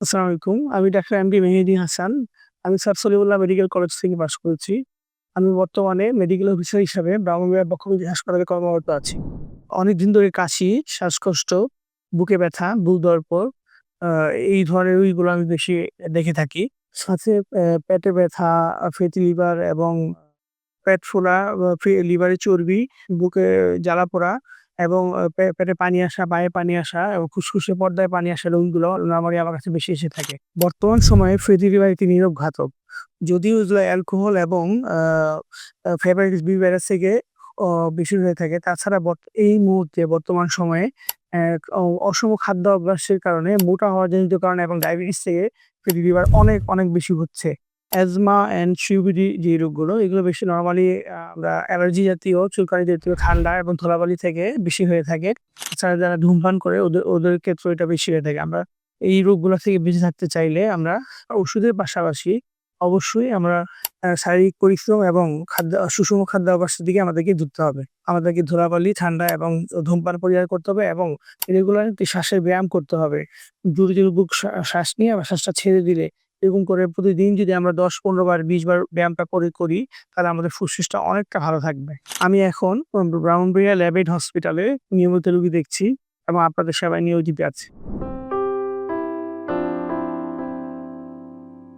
আসসালামু আলাইকুম। আমি doctor M MD Mehedi Hasan. আমি স্যার সলিমুল্লাহ মেডিকেল কলেজ থেকে পাস করেছি। আমি বর্তমানে মেডিকেল অফিসার হিসাবে ব্রাহ্মণবাড়িয়া বক্ষব্যাধি হাসপাতালে কর্মরত আছি। অনেকদিন ধরে কাশি, শ্বাসকষ্ট, বুকে ব্যথা, বুক আ এই ধরনের রোগীগুলো আমি বেশি দেখে থাকি। সাথে পেটে ব্যথা, আ ফ্যাটি লিভার এবং পেট ফোলা, আ ফে লিভারে চর্বি, বুকে জ্বালা-পোড়া এবং পেটে পানি আসা, বায়ে পানি আসা এবং ফুসফুসে পর্দায় পানি আসা রোগীগুলো নরমালি আমার কাছে বেশি এসে থাকে। বর্তমান সময়ে ফ্যাটি লিভার একটি নীরব ঘাতক। যদিও এগুলো অ্যালকোহল এবং আ বি ভাইরাস থেকে বেশি হয়ে থাকে। তাছাড়া এই মুহূর্তে বর্তমান সময়ে অসম খাদ্য অভ্যাসের কারণে মোটা হওয়ার জনিত কারণে এবং ডায়াবেটিস থেকে লিভার অনেক, অনেক বেশি হচ্ছে। অ্যাজমা অ্যান্ড সিওপিডি যে রোগগুলো এগুলো বেশি নরমালি আমরা অ্যালার্জি জাতীয়, চুলকানি জাতীয়, ঠান্ডা এবং ধুলাবালি থেকে বেশি হয়ে থাকে। এছাড়া যারা ধূমপান করে ওদের ওদের ক্ষেত্রে এটা বেশি হয়ে থাকে। আমরা এই রোগগুলো থেকে বেঁচে থাকতে চাইলে আমরা ওষুধের পাশাপাশি অবশ্যই আমরা শারীরিক পরিশ্রম এবং খাদ্য সুষম খাদ্য খাদ্যাভ্যাসের দিকে আমাদেরকে ধরতে হবে। আমাদেরকে ধুলাবালি, ঠান্ডা এবং ধূমপান পরিহার করতে হবে এবং রেগুলার শ্বাসের ব্যায়াম করতে হবে। বুক শ্বাস নিয়ে শ্বাসটা ছেড়ে দিলে এরকম করে প্রতিদিন যদি আমরা দশ, পনেরো বার ২০ বার ব্যায়ামটা করে, করি, তাহলে আমাদের ফুসফুসটা অনেকটা ভালো থাকবে। আমি এখন ব্রাহ্মণবাড়িয়া ল্যাবেড হসপিটালে নিয়মিত রুগী দেখছি এবং আপনাদের সেবায় নিয়োজিত আছি।